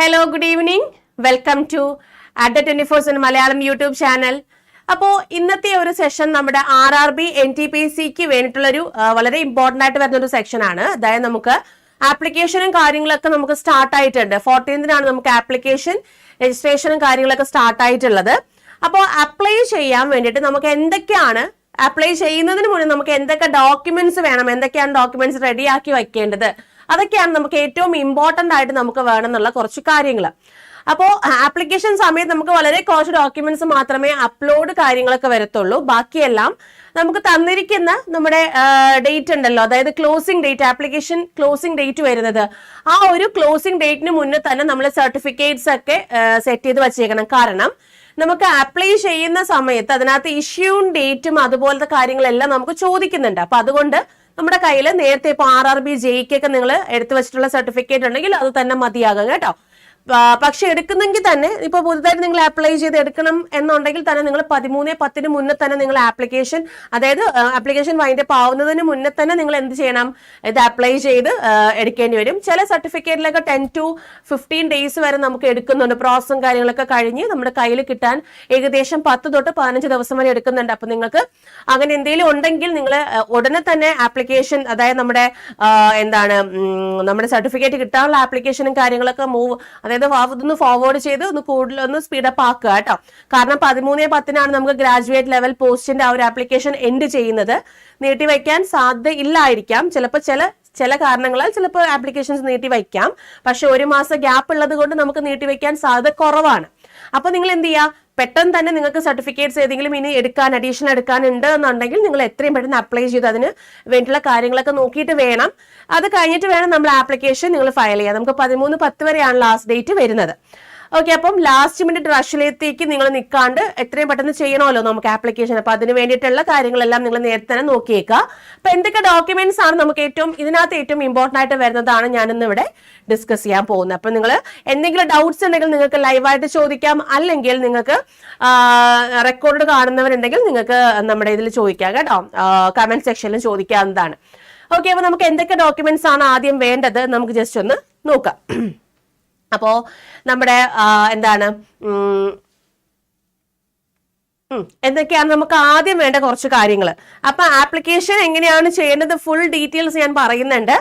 Hello good evening welcome to Adda twenty four seven Malayalam YouTube channel അപ്പോൾ ഇന്നത്തെ ഒരു session നമ്മുടെ R R B N T P സിക്ക് വേണ്ടിയിട്ടുള്ളൊരു വളരെ ഇമ്പോർട്ടന്റ് ആയിട്ട് വരുന്ന ഒരു സെക്ഷൻ ആണ്. അതായത് നമുക്ക് ആപ്ലിക്കേഷനും കാര്യങ്ങളൊക്കെ നമുക്ക് സ്റ്റാർട്ട് ആയിട്ടുണ്ട്. ഫോർട്ടീൻത്തിനാണ് നമുക്ക് ആപ്ലിക്കേഷൻ രജിസ്ട്രേഷനും കാര്യങ്ങളൊക്കെ സ്റ്റാർട്ട് ആയിട്ടുള്ളത്. അപ്പോൾ അപ്ലൈ ചെയ്യാൻ വേണ്ടിയിട്ട് നമുക്ക് എന്തൊക്കെയാണ് അപ്ലൈ ചെയ്യുന്നതിന് മുന്നേ നമുക്ക് എന്തൊക്കെ ഡോക്യുമെന്റ്സ് വേണം? എന്തൊക്കെയാണ് ഡോക്യുമെന്റ്സ് റെഡിയാക്കി വെക്കേണ്ടത്? അതൊക്കെയാണ് നമുക്ക് ഏറ്റവും ഇമ്പോർട്ടന്റ് ആയിട്ട് നമുക്ക് വേണമെന്നുള്ള കുറച്ച് കാര്യങ്ങൾ. അപ്പോൾ ആപ്ലിക്കേഷൻ സമയത്ത് നമുക്ക് വളരെ കുറച്ച് ഡോക്യുമെന്റ്സ് മാത്രമേ അപ്ലോഡ് കാര്യങ്ങളൊക്കെ വരത്തുള്ളൂ. ബാക്കിയെല്ലാം നമുക്ക് തന്നിരിക്കുന്ന നമ്മുടെ ഡേറ്റ് ഉണ്ടല്ലോ. അതായത് closing date application closing date വരുന്നത്. ആ ഒരു ക്ലോസിംഗ് ഡേറ്റിന് മുന്നേ തന്നെ നമ്മൾ സർട്ടിഫിക്കറ്റ്സ് ഒക്കെ സെറ്റ് ചെയ്ത് വച്ചേക്കണം. കാരണം നമുക്ക് അപ്ലൈ ചെയ്യുന്ന സമയത്ത് അതിനകത്ത് ഇഷ്യൂ ഡേറ്റും അതുപോലത്തെ കാര്യങ്ങളെല്ലാം നമുക്ക് ചോദിക്കുന്നുണ്ട്. അപ്പൊ അതുകൊണ്ട് നമ്മുടെ കയ്യിൽ നേരത്തെ ഇപ്പോൾ ആർ ആർ ബി ജെയ്ക്കൊക്കെ നിങ്ങൾ എടുത്തു വെച്ചിട്ടുള്ള സർട്ടിഫിക്കറ്റ് ഉണ്ടെങ്കിൽ അത് തന്നെ മതിയാകും കേട്ടോ. പക്ഷെ എടുക്കുന്നെങ്കിൽ തന്നെ ഇപ്പൊ പുതുതായിട്ട് നിങ്ങൾ അപ്ലൈ ചെയ്ത് എടുക്കണം എന്നുണ്ടെങ്കിൽ തന്നെ നിങ്ങൾ പതിമൂന്ന് പത്തിന് മുന്നേ തന്നെ നിങ്ങൾ ആപ്ലിക്കേഷൻ അതായത് ആപ്ലിക്കേഷൻ വൈൻഡപ്പ് ആവുന്നതിന് മുന്നേ തന്നെ നിങ്ങൾ എന്ത് ചെയ്യണം? ഇത് അപ്ലൈ ചെയ്ത് എടുക്കേണ്ടി വരും. ചില സർട്ടിഫിക്കറ്റിലൊക്കെ ടെൻ ടു ഫിഫ്റ്റീൻ ഡേയ്സ് വരെ നമുക്ക് എടുക്കുന്നുണ്ട്. പ്രോസസ്സും കാര്യങ്ങളൊക്കെ കഴിഞ്ഞ് നമ്മുടെ കയ്യിൽ കിട്ടാൻ ഏകദേശം പത്ത് തൊട്ട് പതിനഞ്ച് ദിവസം വരെ എടുക്കുന്നുണ്ട്. അപ്പൊ നിങ്ങൾക്ക് അങ്ങനെ എന്തെങ്കിലും ഉണ്ടെങ്കിൽ നിങ്ങൾ ഉടനെ തന്നെ ആപ്ലിക്കേഷൻ അതായത് നമ്മുടെ എന്താണ് നമ്മുടെ സർട്ടിഫിക്കറ്റ് കിട്ടാനുള്ള ആപ്ലിക്കേഷനും കാര്യങ്ങളൊക്കെ മൂവ് അതായത് ഫാ- ഇതൊന്ന് ഫോർവേഡ് ചെയ്ത് ഒന്ന് കൂടുതൽ ഒന്ന് സ്പീഡപ്പ് ആക്കുക കേട്ടോ. കാരണം പതിമൂന്ന് പത്തിനാണ് നമുക്ക് ഗ്രാജുവേറ്റ് ലെവൽ പോസ്റ്റിന്റെ ആ ഒരു ആപ്ലിക്കേഷൻ എൻഡ് ചെയ്യുന്നത്. നീട്ടിവെക്കാൻ സാധ്യത ഇല്ലായിരിക്കാം. ചിലപ്പോൾ ചില ചില കാരണങ്ങളാൽ ചിലപ്പോൾ ആപ്ലിക്കേഷൻസ് നീട്ടി വയ്ക്കാം. പക്ഷെ ഒരു മാസം ഗ്യാപ്പ് ഉള്ളത് കൊണ്ട് നമുക്ക് നീട്ടിവെക്കാൻ സാധ്യത കുറവാണ്. അപ്പൊ നിങ്ങൾ എന്ത് ചെയ്യുക? പെട്ടെന്ന് തന്നെ നിങ്ങൾക്ക് സർട്ടിഫിക്കറ്റ്സ് ഏതെങ്കിലും ഇനി എടുക്കാൻ അഡീഷൻ എടുക്കാൻ ഉണ്ട് എന്നുണ്ടെങ്കിൽ നിങ്ങൾ എത്രയും പെട്ടെന്ന് അപ്ലൈ ചെയ്ത് അതിന് വേണ്ടിയുള്ള കാര്യങ്ങളൊക്കെ നോക്കിയിട്ട് വേണം. അത് കഴിഞ്ഞിട്ട് വേണം നമ്മൾ ആപ്ലിക്കേഷൻ നിങ്ങൾ ഫയൽ ചെയ്യാം നമുക്ക് പതിമൂന്ന് പത്ത് വരെയാണ് ലാസ്റ്റ് ഡേറ്റ് വരുന്നത്. ഓക്കെ അപ്പം ലാസ്റ്റ് മിനിറ്റ് റഷിലേക്ക് നിങ്ങൾ നിൽക്കാണ്ട് എത്രയും പെട്ടെന്ന് ചെയ്യണമല്ലോ നമുക്ക് ആപ്ലിക്കേഷൻ അപ്പൊ അതിന് വേണ്ടിയിട്ടുള്ള കാര്യങ്ങളെല്ലാം നിങ്ങൾ നേരത്തെ തന്നെ നോക്കിയേക്കുക അപ്പൊ എന്തൊക്കെ ഡോക്യുമെന്റ്സ് ആണ് നമുക്ക് ഏറ്റവും ഇതിനകത്ത് ഏറ്റവും ഇമ്പോർട്ടന്റ് ആയിട്ട് വരുന്നതാണ് ഞാനിന്ന് ഇവിടെ ഡിസ്കസ് ചെയ്യാൻ പോകുന്നത്. അപ്പൊ നിങ്ങൾ എന്തെങ്കിലും ഡൗട്ട്സ് ഉണ്ടെങ്കിൽ നിങ്ങൾക്ക് ലൈവായിട്ട് ചോദിക്കാം. അല്ലെങ്കിൽ നിങ്ങൾക്ക് റെക്കോർഡ് കാണുന്നവരുണ്ടെങ്കിൽ നിങ്ങൾക്ക് നമ്മുടെ ഇതിൽ ചോദിക്കാം കേട്ടോ. കമന്റ് സെക്ഷനിൽ ചോദിക്കാവുന്നതാണ്. ഓക്കെ അപ്പൊ നമുക്ക് എന്തൊക്കെ ഡോക്യുമെന്റ്സ് ആണ് ആദ്യം വേണ്ടത്? നമുക്ക് ജസ്റ്റ് ഒന്ന് നോക്കാം. അപ്പോ നമ്മുടെ എന്താണ് എന്തൊക്കെയാണ് നമുക്ക് ആദ്യം വേണ്ട കുറച്ച് കാര്യങ്ങൾ അപ്പൊ ആപ്ലിക്കേഷൻ എങ്ങനെയാണ് ചെയ്യേണ്ടത് ഫുൾ ഡീറ്റെയിൽസ് ഞാൻ പറയുന്നുണ്ട്.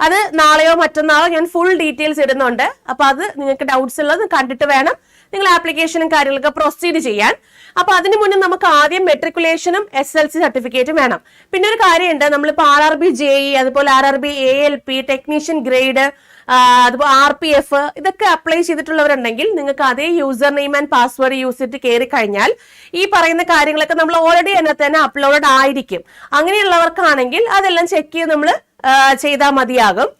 അത് നാളെയോ മറ്റന്നാളോ ഞാൻ ഫുൾ ഡീറ്റെയിൽസ് ഇടുന്നുണ്ട്. അപ്പൊ അത് നിങ്ങൾക്ക് ഡൗട്ട്സ് ഉള്ളത് കണ്ടിട്ട് വേണം നിങ്ങൾ ആപ്ലിക്കേഷനും കാര്യങ്ങളൊക്കെ പ്രൊസീഡ് ചെയ്യാൻ. അപ്പൊ അതിന് മുന്നേ നമുക്ക് ആദ്യം മെട്രിക്കുലേഷനും എസ് എൽ സി സർട്ടിഫിക്കറ്റും വേണം. പിന്നെ ഒരു കാര്യമുണ്ട് നമ്മളിപ്പോൾ R R B J E അതുപോലെ R R B A L P technician grade അതുപോലെ ആർ പി എഫ് ഇതൊക്കെ അപ്ലൈ ചെയ്തിട്ടുള്ളവരുണ്ടെങ്കിൽ നിങ്ങൾക്ക് അതേ user name and password use ചെയ്തിട്ട് കയറി കഴിഞ്ഞാൽ ഈ പറയുന്ന കാര്യങ്ങളൊക്കെ നമ്മൾ ഓൾറെഡി അതിനകത്ത് തന്നെ അപ്ലോഡ് ആയിരിക്കും. അങ്ങനെയുള്ളവർക്കാണെങ്കിൽ അതെല്ലാം ചെക്ക് ചെയ്ത് നമ്മൾ ചെയ്താൽ മതിയാകും.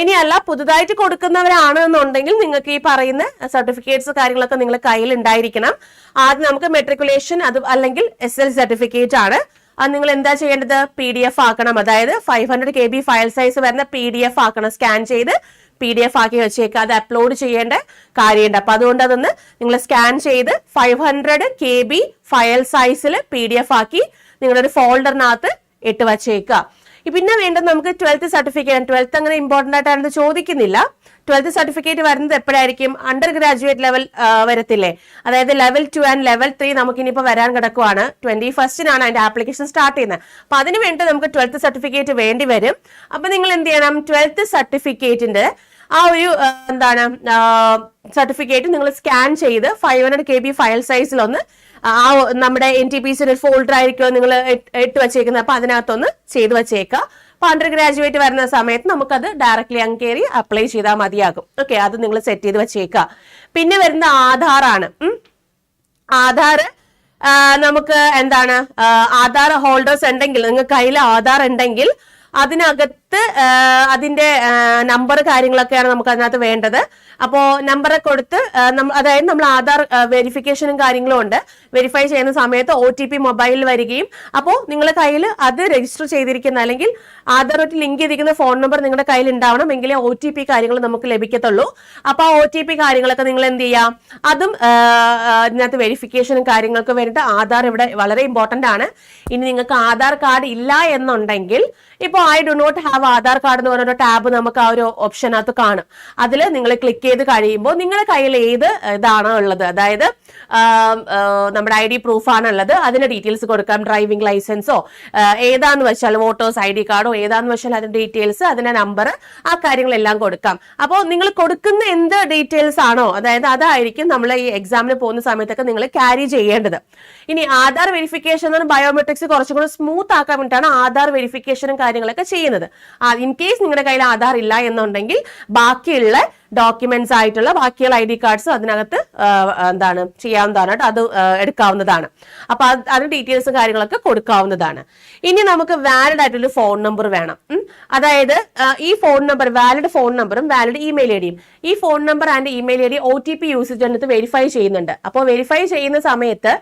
ഇനിയല്ല പുതുതായിട്ട് കൊടുക്കുന്നവരാണ് എന്നുണ്ടെങ്കിൽ നിങ്ങൾക്ക് ഈ പറയുന്ന സർട്ടിഫിക്കറ്റ്സ് കാര്യങ്ങളൊക്കെ നിങ്ങൾ കയ്യിൽ ഉണ്ടായിരിക്കണം. ആദ്യം നമുക്ക് മെട്രിക്കുലേഷൻ അത് അല്ലെങ്കിൽ എസ് എൽ സർട്ടിഫിക്കറ്റ് ആണ്. അത് നിങ്ങൾ എന്താ ചെയ്യേണ്ടത്? പി ഡി എഫ് ആക്കണം. അതായത് five hundred K B file size വരുന്ന പി ഡി എഫ് ആക്കണം. സ്കാൻ ചെയ്ത് പി ഡി എഫ് ആക്കി വെച്ചേക്കുക അത് അപ്ലോഡ് ചെയ്യേണ്ട കാര്യമുണ്ട്. അപ്പൊ അതുകൊണ്ട് അതൊന്ന് നിങ്ങൾ സ്കാൻ ചെയ്ത് five hundred K B file സൈസിൽ പി ഡി എഫ് ആക്കി നിങ്ങളുടെ ഒരു ഫോൾഡറിനകത്ത് ഇട്ട് വച്ചേക്കുക പിന്നെ വേണ്ടത് നമുക്ക് ട്വൽത്ത് സർട്ടിഫിക്കറ്റ് ട്വൽത്ത് അങ്ങനെ ഇമ്പോർട്ടന്റ് ആയിട്ടാണെന്ന് ചോദിക്കുന്നില്ല. ട്വൽത്ത് സർട്ടിഫിക്കറ്റ് വരുന്നത് എപ്പോഴായിരിക്കും? അണ്ടർ ഗ്രാജുവേറ്റ് ലെവൽ വരത്തില്ലേ? അതായത് level two and level three നമുക്ക് ഇനിയിപ്പോൾ വരാൻ കിടക്കുവാണ്. ട്വന്റി ഫസ്റ്റിനാണ് അതിന്റെ ആപ്ലിക്കേഷൻ സ്റ്റാർട്ട് ചെയ്യുന്നത്. അപ്പൊ അതിനുവേണ്ടി നമുക്ക് ട്വൽത്ത് സർട്ടിഫിക്കറ്റ് വേണ്ടി വരും. അപ്പൊ നിങ്ങൾ എന്ത് ചെയ്യണം? ട്വൽത്ത് സർട്ടിഫിക്കറ്റിന്റെ ആ ഒരു എന്താണ് സർട്ടിഫിക്കറ്റ് നിങ്ങൾ സ്കാൻ ചെയ്ത് five hundred K B file സൈസിലൊന്ന് ആ നമ്മുടെ എൻ ടി പി സിയുടെ ഫോൾഡർ ആയിരിക്കും നിങ്ങൾ ഇട്ട് വെച്ചേക്കുന്നത്. അപ്പൊ അതിനകത്തൊന്ന് ചെയ്ത് വെച്ചേക്കുക. അപ്പൊ അണ്ടർ ഗ്രാജുവേറ്റ് വരുന്ന സമയത്ത് നമുക്കത് ഡയറക്ട്ലി അങ്ങ് കയറി അപ്ലൈ ചെയ്താൽ മതിയാകും. ഓക്കെ അത് നിങ്ങൾ സെറ്റ് ചെയ്ത് വെച്ചേക്കുക. പിന്നെ വരുന്ന ആധാറാണ് ആണ്. ആധാർ നമുക്ക് എന്താണ് ആധാർ ഹോൾഡേഴ്സ് ഉണ്ടെങ്കിൽ നിങ്ങൾ കയ്യിൽ ആധാർ ഉണ്ടെങ്കിൽ അതിനകത്ത് ആ, അതിന്റെ നമ്പർ കാര്യങ്ങളൊക്കെയാണ് നമുക്ക് അതിനകത്ത് വേണ്ടത്. അപ്പോ നമ്പർ കൊടുത്ത് അതായത് നമ്മൾ ആധാർ വെരിഫിക്കേഷനും കാര്യങ്ങളും ഉണ്ട്. വെരിഫൈ ചെയ്യുന്ന സമയത്ത് ഒ ടി പി മൊബൈലിൽ വരികയും അപ്പോൾ നിങ്ങളുടെ കയ്യിൽ അത് രജിസ്റ്റർ ചെയ്തിരിക്കുന്ന അല്ലെങ്കിൽ ആധാറുമായിട്ട് ലിങ്ക് ചെയ്തിരിക്കുന്ന ഫോൺ നമ്പർ നിങ്ങളുടെ കയ്യിൽ ഉണ്ടാവണം എങ്കിലേ ഒ ടി പി കാര്യങ്ങൾ നമുക്ക് ലഭിക്കത്തുള്ളൂ. അപ്പോൾ ആ ഒ ടി പി കാര്യങ്ങളൊക്കെ നിങ്ങൾ എന്ത് ചെയ്യാം? അതും ഇതിനകത്ത് വെരിഫിക്കേഷനും കാര്യങ്ങൾക്ക് വേണ്ടി ആധാർ ഇവിടെ വളരെ ഇമ്പോർട്ടന്റ് ആണ്. ഇനി നിങ്ങൾക്ക് ആധാർ കാർഡ് ഇല്ല എന്നുണ്ടെങ്കിൽ ഇപ്പോൾ I do not have have Aadhaar card എന്ന് പറഞ്ഞ ടാബ് നമുക്ക് ആ ഒരു ഓപ്ഷനകത്ത് കാണും. അതിൽ നിങ്ങൾ ക്ലിക്ക് ചെയ്ത് കഴിയുമ്പോൾ നിങ്ങളുടെ കയ്യിൽ ഏത് ഇതാണോ ഉള്ളത്. അതായത് നമ്മുടെ ഐ ഡി പ്രൂഫാണ് ഉള്ളത്. അതിന്റെ ഡീറ്റെയിൽസ് കൊടുക്കാം. ഡ്രൈവിംഗ് ലൈസൻസോ ഏതാന്ന് വെച്ചാൽ വോട്ടേഴ്സ് ഐ ഡി കാർഡോ ഏതാന്ന് വെച്ചാൽ അതിന്റെ ഡീറ്റെയിൽസ് അതിന്റെ നമ്പർ ആ കാര്യങ്ങളെല്ലാം കൊടുക്കാം. അപ്പോൾ നിങ്ങൾ കൊടുക്കുന്ന എന്ത് ഡീറ്റെയിൽസ് ആണോ അതായത് അതായിരിക്കും നമ്മൾ ഈ എക്സാമിന് പോകുന്ന സമയത്തൊക്കെ നിങ്ങൾ ക്യാരി ചെയ്യേണ്ടത്. ഇനി ആധാർ വെരിഫിക്കേഷൻ എന്ന് ബയോമെട്രിക്സ് കുറച്ചും കൂടി സ്മൂത്ത് ആക്കാൻ വേണ്ടിയിട്ടാണ് ആധാർ വെരിഫിക്കേഷനും കാര്യങ്ങളൊക്കെ ചെയ്യുന്നത്. ഇൻ കേസ് നിങ്ങളുടെ കയ്യിൽ ആധാർ ഇല്ല എന്നുണ്ടെങ്കിൽ ബാക്കിയുള്ള ഡോക്യുമെന്റ്സ് ആയിട്ടുള്ള ബാക്കിയുള്ള ഐ ഡി കാർഡ്സ് അതിനകത്ത് എന്താണ് ചെയ്യാവുന്നതാണ് അത് എടുക്കാവുന്നതാണ്. അപ്പൊ അത് അതിന് ഡീറ്റെയിൽസ് കാര്യങ്ങളൊക്കെ കൊടുക്കാവുന്നതാണ്. ഇനി നമുക്ക് വാലിഡ് ആയിട്ടുള്ള ഫോൺ നമ്പർ വേണം. അതായത് ഈ ഫോൺ നമ്പർ വാലിഡ് ഫോൺ നമ്പറും വാലിഡ് ഇമെയിൽ ഐ ഡിയും ഈ phone number and email I D O T P usage verify ചെയ്യുന്നുണ്ട്. അപ്പോൾ വെരിഫൈ ചെയ്യുന്ന സമയത്ത്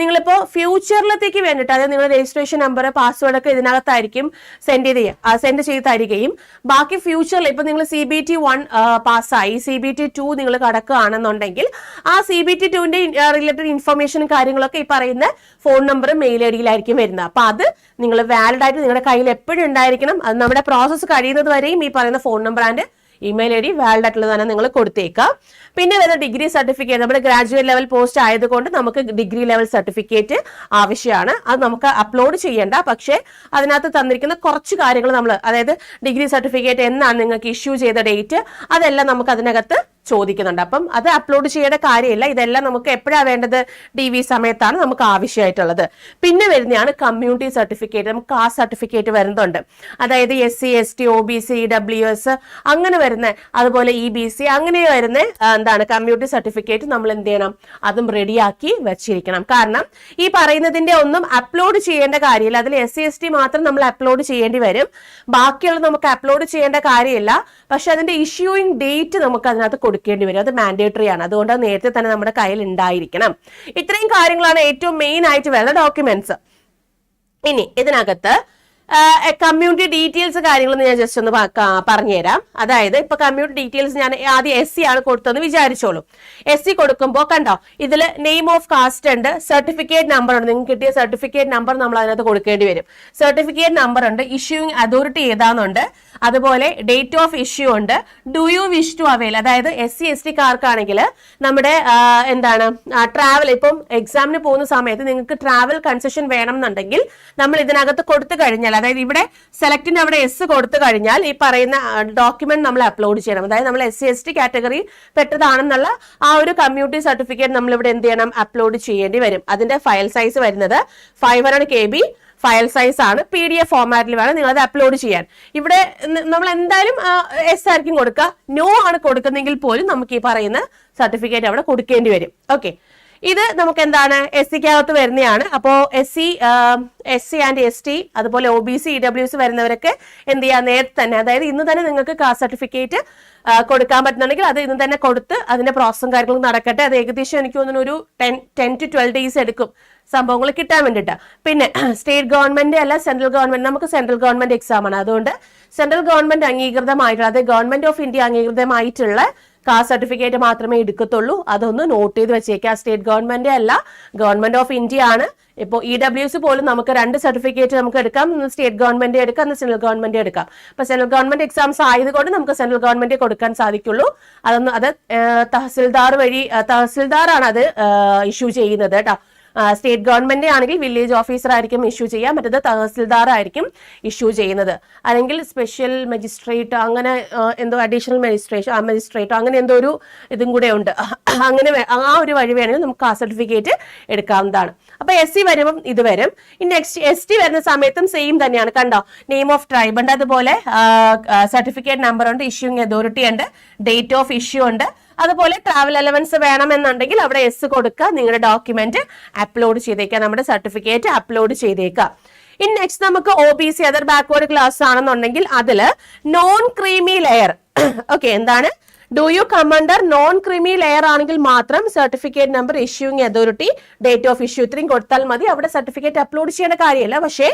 നിങ്ങളിപ്പോ ഫ്യൂച്ചറിലത്തേക്ക് വേണ്ടിട്ട് അതായത് നിങ്ങളുടെ രജിസ്ട്രേഷൻ നമ്പർ പാസ്വേഡ് ഒക്കെ ഇതിനകത്തായിരിക്കും സെൻഡ് ചെയ്ത് സെൻഡ് ചെയ്ത് തരികയും ബാക്കി ഫ്യൂച്ചറിൽ ഇപ്പൊ നിങ്ങൾ സി ബി ടി വൺ പാസ്സായി സി ബി ടി ടു നിങ്ങൾ കടക്കുകയാണെന്നുണ്ടെങ്കിൽ ആ സി ബി ടി ടുവിന്റെ റിലേറ്റഡ് ഇൻഫർമേഷനും കാര്യങ്ങളൊക്കെ ഈ പറയുന്ന ഫോൺ നമ്പറും മെയിൽ ഐ ഡിയിലായിരിക്കും വരുന്നത്. അപ്പൊ അത് നിങ്ങൾ വാലിഡ് ആയിട്ട് നിങ്ങളുടെ കയ്യിൽ എപ്പോഴും ഉണ്ടായിരിക്കണം. അത് നമ്മുടെ പ്രോസസ്സ് കഴിയുന്നത് വരെയും ഈ പറയുന്ന phone number and email I D valid ആയിട്ടുള്ളത് തന്നെ നിങ്ങൾ കൊടുത്തേക്കാം. പിന്നെ വരുന്ന ഡിഗ്രി സർട്ടിഫിക്കറ്റ് നമ്മുടെ ഗ്രാജുവേറ്റ് ലെവൽ പോസ്റ്റ് ആയതുകൊണ്ട് നമുക്ക് ഡിഗ്രി ലെവൽ സർട്ടിഫിക്കറ്റ് ആവശ്യമാണ്. അത് നമുക്ക് അപ്ലോഡ് ചെയ്യേണ്ട. പക്ഷേ അതിനകത്ത് തന്നിരിക്കുന്ന കുറച്ച് കാര്യങ്ങൾ നമ്മൾ അതായത് ഡിഗ്രി സർട്ടിഫിക്കറ്റ് എന്നാണ് നിങ്ങൾക്ക് ഇഷ്യൂ ചെയ്ത ഡേറ്റ് അതെല്ലാം നമുക്ക് അതിനകത്ത് ചോദിക്കുന്നുണ്ട്. അപ്പം അത് അപ്ലോഡ് ചെയ്യേണ്ട കാര്യമില്ല. ഇതെല്ലാം നമുക്ക് എപ്പോഴാണ് വേണ്ടത്? ഡി വി സമയത്താണ് നമുക്ക് ആവശ്യമായിട്ടുള്ളത്. പിന്നെ വരുന്നതാണ് കമ്മ്യൂണിറ്റി സർട്ടിഫിക്കറ്റ് നമുക്ക് ആ സർട്ടിഫിക്കറ്റ് വരുന്നുണ്ട്. അതായത് S C S T O B C W S അങ്ങനെ വരുന്ന അതുപോലെ ഇ ബി സി അങ്ങനെ വരുന്ന എന്താണ് കമ്മ്യൂണിറ്റി സർട്ടിഫിക്കറ്റ് നമ്മൾ എന്ത് ചെയ്യണം? അതും റെഡിയാക്കി വെച്ചിരിക്കണം. കാരണം ഈ പറയുന്നതിന്റെ ഒന്നും അപ്ലോഡ് ചെയ്യേണ്ട കാര്യമില്ല. അതിൽ എസ് സി എസ് ടി മാത്രം നമ്മൾ അപ്ലോഡ് ചെയ്യേണ്ടി വരും. ബാക്കിയുള്ളത് നമുക്ക് അപ്ലോഡ് ചെയ്യേണ്ട കാര്യമില്ല. പക്ഷെ അതിന്റെ ഇഷ്യൂയിങ് ഡേറ്റ് നമുക്ക് അതിനകത്ത് കൊടുക്കേണ്ടി വരും. അത് മാൻഡേറ്ററി ആണ്. അതുകൊണ്ട് അത് നേരത്തെ തന്നെ നമ്മുടെ കയ്യിൽ ഉണ്ടായിരിക്കണം. ഇത്രയും കാര്യങ്ങളാണ് ഏറ്റവും മെയിൻ ആയിട്ട് വേണ്ട ഡോക്യുമെന്റ്സ് ഇനി ഇതിനകത്ത് കമ്മ്യൂണിറ്റി ഡീറ്റെയിൽസ് കാര്യങ്ങളൊന്ന് ഞാൻ ജസ്റ്റ് ഒന്ന് പറഞ്ഞുതരാം. അതായത് ഇപ്പൊ കമ്മ്യൂണിറ്റി ഡീറ്റെയിൽസ് ഞാൻ ആദ്യം എസ് സി ആണ് കൊടുത്തതെന്ന് വിചാരിച്ചോളൂ. എസ് സി കൊടുക്കുമ്പോൾ കണ്ടോ ഇതിൽ നെയിം ഓഫ് കാസ്റ്റ് ഉണ്ട് സർട്ടിഫിക്കറ്റ് നമ്പർ ഉണ്ട്. നിങ്ങൾക്ക് കിട്ടിയ സർട്ടിഫിക്കറ്റ് നമ്പർ നമ്മൾ അതിനകത്ത് കൊടുക്കേണ്ടി വരും. സർട്ടിഫിക്കറ്റ് നമ്പർ ഉണ്ട് ഇഷ്യൂയിങ് അതോറിറ്റി ഏതാണെന്നുണ്ട് അതുപോലെ ഡേറ്റ് ഓഫ് ഇഷ്യൂ ഉണ്ട്. Do you wish to avail അതായത് എസ് സി എസ് ടി കാർക്കാണെങ്കിൽ നമ്മുടെ എന്താണ് ട്രാവൽ ഇപ്പം എക്സാമിന് പോകുന്ന സമയത്ത് നിങ്ങൾക്ക് ട്രാവൽ കൺസെഷൻ വേണം എന്നുണ്ടെങ്കിൽ നമ്മൾ ഇതിനകത്ത് കൊടുത്തു കഴിഞ്ഞാൽ അതായത് ഇവിടെ സെലക്ടിന് അവിടെ എസ് കൊടുത്തു കഴിഞ്ഞാൽ ഈ പറയുന്ന ഡോക്യുമെന്റ് നമ്മൾ അപ്ലോഡ് ചെയ്യണം. അതായത് നമ്മൾ S C S T category പെട്ടതാണെന്നുള്ള ആ ഒരു കമ്മ്യൂണിറ്റി സർട്ടിഫിക്കറ്റ് നമ്മൾ ഇവിടെ എന്ത് ചെയ്യണം? അപ്ലോഡ് ചെയ്യേണ്ടി വരും. അതിന്റെ ഫയൽ സൈസ് വരുന്നത് ഫൈവ് ഹൺഡ്രഡ് ഫയൽ സൈസ് ആണ്. പി ഡി എഫ് ഫോമാറ്റിൽ വേണം നിങ്ങൾ അത് അപ്ലോഡ് ചെയ്യാൻ. ഇവിടെ നമ്മൾ എന്തായാലും എസ് ആയിരിക്കും കൊടുക്കുക. നോ ആണ് കൊടുക്കുന്നെങ്കിൽ പോലും നമുക്ക് ഈ പറയുന്ന സർട്ടിഫിക്കറ്റ് അവിടെ കൊടുക്കേണ്ടി വരും. ഓക്കെ ഇത് നമുക്ക് എന്താണ് എസ് സിക്കകത്ത് വരുന്നതാണ് അപ്പോൾ S C S C and S T അതുപോലെ O B C E W C വരുന്നവരൊക്കെ എന്ത് ചെയ്യുക നേരത്തെ തന്നെ അതായത് ഇന്ന് തന്നെ നിങ്ങൾക്ക് കാസ്റ്റ് സർട്ടിഫിക്കറ്റ് കൊടുക്കാൻ പറ്റുന്നുണ്ടെങ്കിൽ അത് ഇന്ന് തന്നെ കൊടുത്ത് അതിന്റെ പ്രോസസ്സും കാര്യങ്ങളും നടക്കട്ടെ. അത് ഏകദേശം എനിക്ക് തോന്നുന്നു ഒരു ten ten to twelve days എടുക്കും സംഭവങ്ങൾ കിട്ടാൻ വേണ്ടിയിട്ട്. പിന്നെ സ്റ്റേറ്റ് ഗവൺമെന്റ് അല്ല സെൻട്രൽ ഗവൺമെന്റ് നമുക്ക് സെൻട്രൽ ഗവൺമെന്റ് എക്സാം ആണ്. അതുകൊണ്ട് സെൻട്രൽ ഗവൺമെന്റ് അംഗീകൃതമായിട്ടുള്ള അതായത് ഗവൺമെന്റ് ഓഫ് ഇന്ത്യ അംഗീകൃതമായിട്ടുള്ള കാസ്റ്റ് സർട്ടിഫിക്കറ്റ് മാത്രമേ എടുക്കത്തുള്ളൂ. അതൊന്ന് നോട്ട് ചെയ്ത് വെച്ചേക്കുക സ്റ്റേറ്റ് ഗവൺമെന്റ് അല്ല ഗവൺമെന്റ് ഓഫ് ഇന്ത്യ ആണ്. ഇപ്പോൾ ഇ ഡബ്ല്യു എസ് പോലും നമുക്ക് രണ്ട് സർട്ടിഫിക്കറ്റ് നമുക്ക് എടുക്കാം. സ്റ്റേറ്റ് ഗവൺമെന്റ് എടുക്കാം എന്ന് സെൻട്രൽ ഗവൺമെന്റ് എടുക്കാം. അപ്പൊ സെൻട്രൽ ഗവൺമെന്റ് എക്സാംസ് ആയതുകൊണ്ട് നമുക്ക് സെൻട്രൽ ഗവൺമെന്റ് കൊടുക്കാൻ സാധിക്കുള്ളൂ. അതൊന്ന് അത് തഹസിൽദാർ വഴി തഹസിൽദാർ ആണ് അത് ഇഷ്യൂ ചെയ്യുന്നത് കേട്ടോ. സ്റ്റേറ്റ് ഗവൺമെന്റ് ആണെങ്കിൽ വില്ലേജ് ഓഫീസർ ആയിരിക്കും ഇഷ്യൂ ചെയ്യുക മറ്റത് തഹസിൽദാർ ആയിരിക്കും ഇഷ്യൂ ചെയ്യുന്നത്. അല്ലെങ്കിൽ സ്പെഷ്യൽ മജിസ്ട്രേറ്റ് അങ്ങനെ എന്തോ അഡീഷണൽ മജിസ്ട്രേഷൻ മജിസ്ട്രേറ്റോ അങ്ങനെ എന്തോ ഒരു ഇതും കൂടെ ഉണ്ട്. അങ്ങനെ ആ ഒരു വഴി വേണമെങ്കിൽ നമുക്ക് ആ സർട്ടിഫിക്കറ്റ് എടുക്കാവുന്നതാണ്. അപ്പൊ എസ് സി വരുമ്പം ഇത് വരും. ഇനി നെക്സ്റ്റ് എസ് ടി വരുന്ന സമയത്തും സെയിം തന്നെയാണ്. കണ്ടോ? നെയിം ഓഫ് ട്രൈബ് ഉണ്ട്. അതുപോലെ സർട്ടിഫിക്കറ്റ് നമ്പർ ഉണ്ട്. ഇഷ്യൂങ് അതോറിറ്റി ഉണ്ട്. ഡേറ്റ് ഓഫ് ഇഷ്യൂ ഉണ്ട്. അതുപോലെ ട്രാവൽ അലവൻസ് വേണമെന്നുണ്ടെങ്കിൽ അവിടെ എസ് കൊടുക്കുക. നിങ്ങളുടെ ഡോക്യുമെന്റ് അപ്ലോഡ് ചെയ്തേക്കുക. നമ്മുടെ സർട്ടിഫിക്കറ്റ് അപ്ലോഡ് ചെയ്തേക്കുക. ഇനി നെക്സ്റ്റ് നമുക്ക് O B C other backward class ആണെന്നുണ്ടെങ്കിൽ അതിൽ നോൺ ക്രീമി ലെയർ ഓക്കെ എന്താണ്? Do you come under non creamy layer ആണെങ്കിൽ മാത്രം certificate number issuing authority date of issue ഇത്രയും കൊടുത്താൽ മതി. അവിടെ സർട്ടിഫിക്കറ്റ് അപ്ലോഡ് ചെയ്യേണ്ട കാര്യമല്ല. പക്ഷേ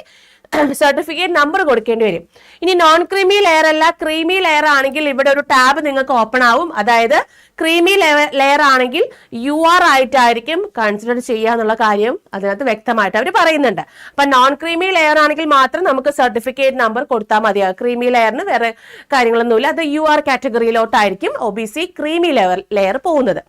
സർട്ടിഫിക്കറ്റ് നമ്പർ കൊടുക്കേണ്ടി വരും. ഇനി നോൺ ക്രീമി ലെയർ അല്ല ക്രീമി ലെയർ ആണെങ്കിൽ ഇവിടെ ഒരു ടാബ് നിങ്ങൾക്ക് ഓപ്പൺ ആവും. അതായത് ക്രീമി ലെയർ ആണെങ്കിൽ യു ആർ ആയിട്ടായിരിക്കും കൺസിഡർ ചെയ്യുക എന്നുള്ള കാര്യം അതിനകത്ത് വ്യക്തമായിട്ട് അവർ പറയുന്നുണ്ട്. അപ്പൊ നോൺ ക്രീമി ലെയർ ആണെങ്കിൽ മാത്രം നമുക്ക് സർട്ടിഫിക്കറ്റ് നമ്പർ കൊടുത്താൽ മതിയാകും ക്രീമി ലെയറിന് വേറെ കാര്യങ്ങളൊന്നുമില്ല. അത് U R കാറ്റഗറിയിലോട്ടായിരിക്കും O B C creamy layer layer പോകുന്നത്.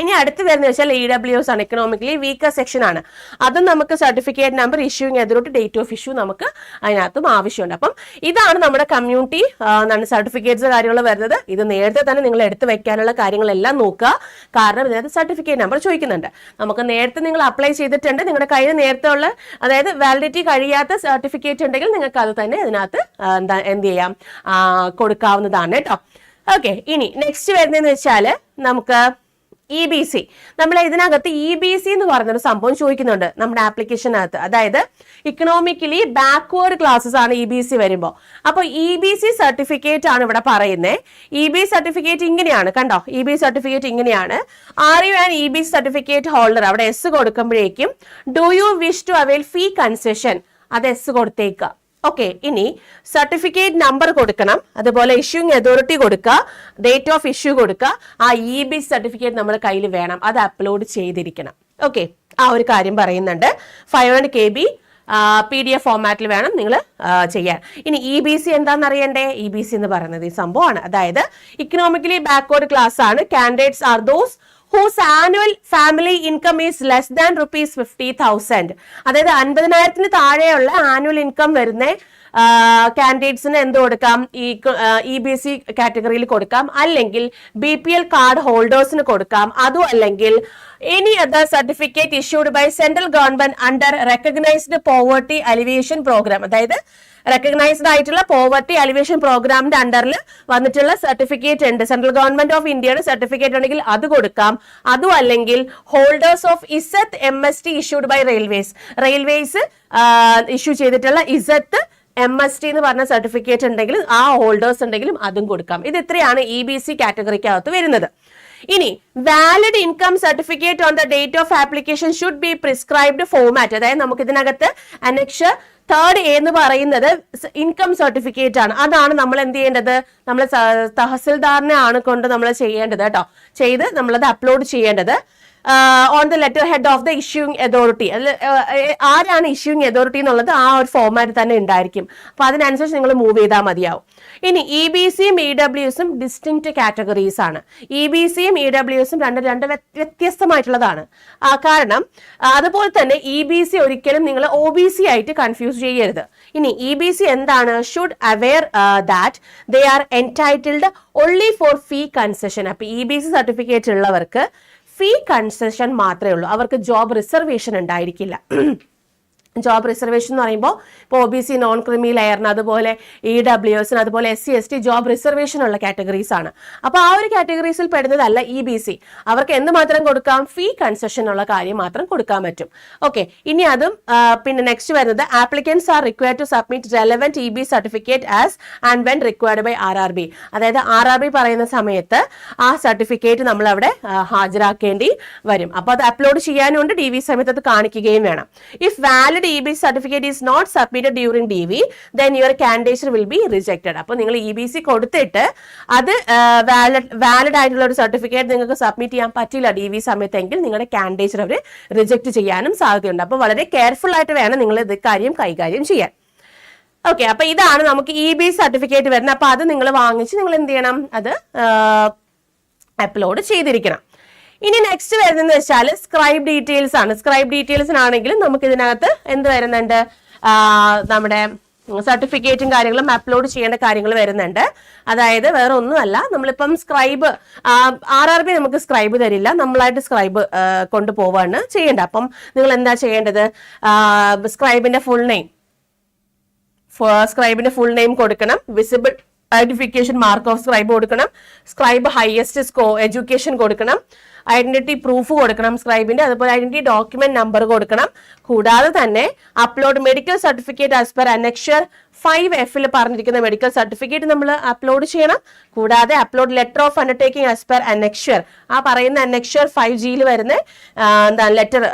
ഇനി അടുത്ത് വരുന്ന വെച്ചാൽ ഇ ഡബ്ല്യു എസ് ആണ് എക്കണോമിക്കലി വീക്കർ സെക്ഷൻ ആണ്. അതും നമുക്ക് certificate number issuing authority date of issue നമുക്ക് അതിനകത്തും ആവശ്യമുണ്ട്. അപ്പം ഇതാണ് നമ്മുടെ കമ്മ്യൂണിറ്റി എന്താണ് സർട്ടിഫിക്കറ്റ്സ് കാര്യങ്ങൾ വരുന്നത്. ഇത് നേരത്തെ തന്നെ നിങ്ങൾ എടുത്ത് വെക്കാനുള്ള കാര്യങ്ങളെല്ലാം നോക്കുക. കാരണം ഇതിനകത്ത് സർട്ടിഫിക്കറ്റ് നമ്പർ ചോദിക്കുന്നുണ്ട്. നമുക്ക് നേരത്തെ നിങ്ങൾ അപ്ലൈ ചെയ്തിട്ടുണ്ട്. നിങ്ങളുടെ കയ്യിൽ നേരത്തെ ഉള്ള അതായത് വാലിഡിറ്റി കഴിയാത്ത സർട്ടിഫിക്കറ്റ് ഉണ്ടെങ്കിൽ നിങ്ങൾക്ക് അത് തന്നെ ഇതിനകത്ത് എന്താ എന്ത് ചെയ്യാം? കൊടുക്കാവുന്നതാണ് കേട്ടോ. ഓക്കെ ഇനി നെക്സ്റ്റ് വരുന്നതെന്ന് വെച്ചാൽ നമുക്ക് ഇ ബി സി നമ്മൾ ഇതിനകത്ത് ഇ ബി സി എന്ന് പറഞ്ഞൊരു സംഭവം ചോദിക്കുന്നുണ്ട് നമ്മുടെ ആപ്ലിക്കേഷനകത്ത് അതായത് ഇക്കണോമിക്കലി ബാക്ക്വേർഡ് ക്ലാസ്സസ് ആണ് ഇ ബി സി വരുമ്പോൾ അപ്പോൾ ഇ ബി സി സർട്ടിഫിക്കറ്റ് ആണ് ഇവിടെ പറയുന്നത് ഇ ബി സർട്ടിഫിക്കറ്റ് ഇങ്ങനെയാണ് കണ്ടോ? ഇ ബി സർട്ടിഫിക്കറ്റ് ഇങ്ങനെയാണ്. R U and E B certificate holder അവിടെ yes കൊടുക്കുമ്പോഴേക്കും do you wish to avail fee concession അത് എസ് കൊടുത്തേക്കുക ഓക്കെ ഇനി സർട്ടിഫിക്കറ്റ് നമ്പർ കൊടുക്കണം. അതുപോലെ ഇഷ്യൂങ് അതോറിറ്റി കൊടുക്കുക ഡേറ്റ് ഓഫ് ഇഷ്യൂ കൊടുക്കുക. ആ ഇ ബി സർട്ടിഫിക്കറ്റ് നമ്മുടെ കയ്യിൽ വേണം. അത് അപ്ലോഡ് ചെയ്തിരിക്കണം. ഓക്കെ ആ ഒരു കാര്യം പറയുന്നുണ്ട്. Five hundred K B P D F ഫോമാറ്റിൽ വേണം നിങ്ങൾ ചെയ്യാൻ. ഇനി ഇ ബി സി എന്താണെന്ന് അറിയണ്ടേ ഇ ബി സി എന്ന് പറയുന്നത് ഈ സംഭവമാണ്. അതായത് ഇക്കണോമിക്കലി ബാക്ക്വേർഡ് ക്ലാസ് ആണ്. Candidates are those whose annual family income is less than rupees fifty thousand അതായത് അൻപതിനായിരത്തിന് താഴെയുള്ള ആനുവൽ ഇൻകം വരുന്ന കാൻഡിഡേറ്റ്സിന് എന്ത് കൊടുക്കാം? ഈ ഇ ബി സി കാറ്റഗറിയിൽ കൊടുക്കാം. അല്ലെങ്കിൽ ബി പി എൽ കാർഡ് ഹോൾഡേഴ്സിന് കൊടുക്കാം. അതും അല്ലെങ്കിൽ any other certificate issued by central government under recognised poverty alleviation programme അതായത് റെക്കഗ്നൈസ്ഡ് ആയിട്ടുള്ള പോവർട്ടി അലിവേഷൻ പ്രോഗ്രാമിന്റെ അണ്ടറിൽ വന്നിട്ടുള്ള സർട്ടിഫിക്കറ്റ് ഉണ്ട്. സെൻട്രൽ ഗവൺമെന്റ് ഓഫ് ഇന്ത്യയുടെ സർട്ടിഫിക്കറ്റ് ഉണ്ടെങ്കിൽ അത് കൊടുക്കാം. അതും അല്ലെങ്കിൽ holders of Izzat M S T issued by railways railways issue ചെയ്തിട്ടുള്ള ഇസത്ത് എം എസ് ടി എന്ന് പറഞ്ഞ സർട്ടിഫിക്കറ്റ് ഉണ്ടെങ്കിൽ ആ ഹോൾഡേഴ്സ് ഉണ്ടെങ്കിലും അതും കൊടുക്കാം. ഇത് ഇത്രയാണ് ഇ ബി സി കാറ്റഗറിക്കകത്ത് വരുന്നത്. ഇനി valid income certificate on the date of application should be prescribed format അതായത് നമുക്ക് ഇതിനകത്ത് അനക്ഷ തേർഡ് എ എന്ന് പറയുന്നത് ഇൻകം സർട്ടിഫിക്കറ്റ് ആണ്. അതാണ് നമ്മൾ എന്ത് ചെയ്യേണ്ടത്? നമ്മൾ തഹസിൽദാറിനെ ആണ് കൊണ്ട് നമ്മൾ ചെയ്യേണ്ടത് കേട്ടോ. ചെയ്ത് നമ്മളത് അപ്ലോഡ് ചെയ്യേണ്ടത്. On the letter head of the issuing authority ആരാണ് ഇഷ്യൂയിങ് അതോറിറ്റി എന്നുള്ളത് ആ ഒരു ഫോമാറ്റ് തന്നെ ഉണ്ടായിരിക്കും. അപ്പൊ അതിനനുസരിച്ച് നിങ്ങൾ മൂവ് ചെയ്താൽ മതിയാവും. ഇനി ഇ ബി സിയും ഇ ഡബ്ല്യുസും ഡിസ്റ്റിങ്ക്റ്റ് കാറ്റഗറീസ് ആണ്. ഇ ബി സിയും ഇ ഡബ്ല്യുസും രണ്ട് രണ്ട് വ്യത്യസ്തമായിട്ടുള്ളതാണ്. കാരണം അതുപോലെ തന്നെ ഇ ബി സി ഒരിക്കലും നിങ്ങൾ ഒ ബി സി ആയിട്ട് കൺഫ്യൂസ് ചെയ്യരുത്. ഇനി ഇ ബി സി എന്താണ്? Should aware that they are entitled only for fee concession അപ്പൊ ഇ ബി സി സർട്ടിഫിക്കറ്റ് ഉള്ളവർക്ക് ഫീ കൺസെഷൻ മാത്രമേ ഉള്ളൂ. അവർക്ക് ജോബ് റിസർവേഷൻ ഉണ്ടായിരിക്കില്ല. ജോബ് റിസർവേഷൻ എന്ന് പറയുമ്പോൾ ഇപ്പോൾ O B C non creamy ലെയറിന് അതുപോലെ ഇ ഡബ്ല്യു എസിന് അതുപോലെ S C S T job reservation ഉള്ള കാറ്റഗറീസ് ആണ്. അപ്പോൾ ആ ഒരു കാറ്റഗറീസിൽ പെടുന്നതല്ല ഇ ബി സി അവർക്ക് എന്ത് മാത്രം കൊടുക്കാം? ഫീ കൺസെഷൻ ഉള്ള കാര്യം മാത്രം കൊടുക്കാൻ പറ്റും. ഓക്കെ ഇനി അതും പിന്നെ നെക്സ്റ്റ് വരുന്നത് applicants are required to submit relevant E B certificate as and when required by R R B അതായത് ആർ ആർ ബി പറയുന്ന സമയത്ത് ആ സർട്ടിഫിക്കറ്റ് നമ്മൾ അവിടെ ഹാജരാക്കേണ്ടി വരും. അപ്പോൾ അത് അപ്ലോഡ് ചെയ്യാനുണ്ട്. ഡി വി സമയത്ത് അത് കാണിക്കുകയും വേണം. If valid B certificate is not submitted during D V then your candidate will be rejected അപ്പോൾ നിങ്ങൾ ഇ ബി സി കൊടുത്തിട്ട് അത് വാലിഡ് ആയിട്ടുള്ള ഒരു സർട്ടിഫിക്കറ്റ് നിങ്ങൾക്ക് സബ്മിറ്റ് ചെയ്യാൻ പറ്റില്ല ഡി വി സമയത്തെങ്കിൽ നിങ്ങളുടെ കാൻഡിഡേറ്റ് അവർ റിജക്ട് ചെയ്യാനും സാധ്യതയുണ്ട്. അപ്പോൾ വളരെ കെയർഫുൾ ആയിട്ട് വേണം നിങ്ങൾ ഇത് കാര്യം കൈകാര്യം ചെയ്യാൻ. ഓക്കെ അപ്പൊ ഇതാണ് നമുക്ക് ഇ ബി സർട്ടിഫിക്കറ്റ് വരുന്നത്. അപ്പൊ അത് നിങ്ങൾ വാങ്ങിച്ച് നിങ്ങൾ എന്ത് ചെയ്യണം? അത് അപ്ലോഡ് ചെയ്തിരിക്കണം. ഇനി നെക്സ്റ്റ് വരുന്നത് വെച്ചാൽ സ്ക്രൈബ് ഡീറ്റെയിൽസ് ആണ്. സ്ക്രൈബ് ഡീറ്റെയിൽസിനാണെങ്കിലും നമുക്ക് ഇതിനകത്ത് എന്ത് വരുന്നുണ്ട്? നമ്മുടെ സർട്ടിഫിക്കറ്റും കാര്യങ്ങളും അപ്ലോഡ് ചെയ്യേണ്ട കാര്യങ്ങൾ വരുന്നുണ്ട്. അതായത് വേറെ ഒന്നുമല്ല നമ്മളിപ്പം സ്ക്രൈബ് ആർ ആർ ബി നമുക്ക് സ്ക്രൈബ് തരില്ല. നമ്മളായിട്ട് സ്ക്രൈബ് കൊണ്ടുപോവാണ് ചെയ്യേണ്ടത്. അപ്പം നിങ്ങൾ എന്താ ചെയ്യേണ്ടത് സ്ക്രൈബിന്റെ ഫുൾ നെയിം സ്ക്രൈബിന്റെ ഫുൾ നെയിം കൊടുക്കണം. Visible identification mark of scribe കൊടുക്കണം. സ്ക്രൈബ് ഹയസ്റ്റ് സ്കോ എഡ്യൂക്കേഷൻ കൊടുക്കണം. ഐഡന്റിറ്റി പ്രൂഫ് കൊടുക്കണം സ്ക്രൈബിന്റെ അതുപോലെ ഐഡന്റിറ്റി ഡോക്യുമെന്റ് നമ്പർ കൊടുക്കണം. കൂടാതെ തന്നെ upload medical certificate as per annexure five എഫിൽ പറഞ്ഞിരിക്കുന്ന മെഡിക്കൽ സർട്ടിഫിക്കറ്റ് നമ്മൾ അപ്ലോഡ് ചെയ്യണം. കൂടാതെ upload letter of undertaking as per annexure ആ പറയുന്ന അനക്ഷർ ഫൈവ് ജിയിൽ വരുന്ന എന്താ ലെറ്റർ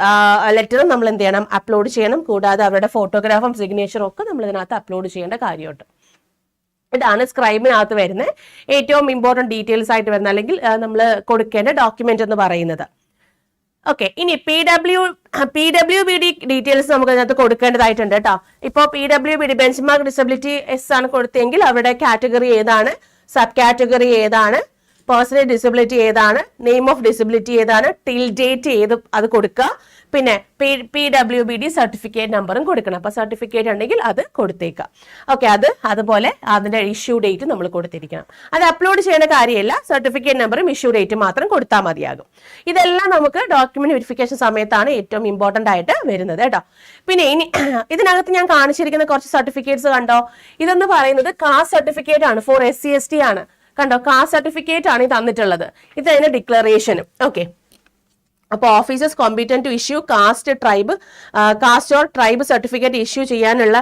ലെറ്ററും നമ്മൾ എന്ത് ചെയ്യണം? അപ്ലോഡ് ചെയ്യണം. കൂടാതെ അവരുടെ ഫോട്ടോഗ്രാഫും സിഗ്നേച്ചറും ഒക്കെ നമ്മൾ ഇതിനകത്ത് അപ്ലോഡ് ചെയ്യേണ്ട കാര്യമുണ്ട് ഇതാണ് സ്ക്രൈബിനകത്ത് വരുന്ന ഏറ്റവും ഇമ്പോർട്ടന്റ് ഡീറ്റെയിൽസ് ആയിട്ട് വരുന്ന അല്ലെങ്കിൽ നമ്മൾ കൊടുക്കേണ്ട ഡോക്യുമെന്റ് എന്ന് പറയുന്നത്. ഓക്കെ ഇനി P W P W B D details നമുക്ക് അതിനകത്ത് കൊടുക്കേണ്ടതായിട്ടുണ്ട് കേട്ടോ. ഇപ്പോൾ P W B D benchmark disabilities ആണ് കൊടുത്തെങ്കിൽ അവരുടെ കാറ്റഗറി ഏതാണ്? സബ് കാറ്റഗറി ഏതാണ്? പേഴ്സണൽ ഡിസബിലിറ്റി ഏതാണ്? നെയിം ഓഫ് ഡിസബിലിറ്റി ഏതാണ്? ടിൽ ഡേറ്റ് ഏത് അത് കൊടുക്കുക. പിന്നെ P W B D certificate നമ്പറും കൊടുക്കണം. അപ്പൊ സർട്ടിഫിക്കറ്റ് ഉണ്ടെങ്കിൽ അത് കൊടുത്തേക്കുക. ഓക്കെ അത് അതുപോലെ അതിന്റെ ഇഷ്യൂ ഡേറ്റ് നമ്മൾ കൊടുത്തിരിക്കണം. അത് അപ്ലോഡ് ചെയ്യേണ്ട കാര്യമില്ല. സർട്ടിഫിക്കറ്റ് നമ്പറും ഇഷ്യൂ ഡേറ്റ് മാത്രം കൊടുത്താൽ മതിയാകും. ഇതെല്ലാം നമുക്ക് ഡോക്യുമെന്റ് വെരിഫിക്കേഷൻ സമയത്താണ് ഏറ്റവും ഇമ്പോർട്ടന്റ് ആയിട്ട് വരുന്നത് കേട്ടോ. പിന്നെ ഇനി ഇതിനകത്ത് ഞാൻ കാണിച്ചിരിക്കുന്ന കുറച്ച് സർട്ടിഫിക്കറ്റ്സ് കണ്ടോ? ഇതെന്ന് പറയുന്നത് കാസ്റ്റ് സർട്ടിഫിക്കറ്റ് ആണ്. For S C S T ആണ്. കണ്ടോ കാസ്റ്റ് സർട്ടിഫിക്കറ്റ് ആണ് ഈ തന്നിട്ടുള്ളത്. ഇത് അതിന്റെ ഡിക്ലറേഷനും ഓക്കെ അപ്പോൾ officers competent to issue caste tribe caste or tribe certificate issue ചെയ്യാനുള്ള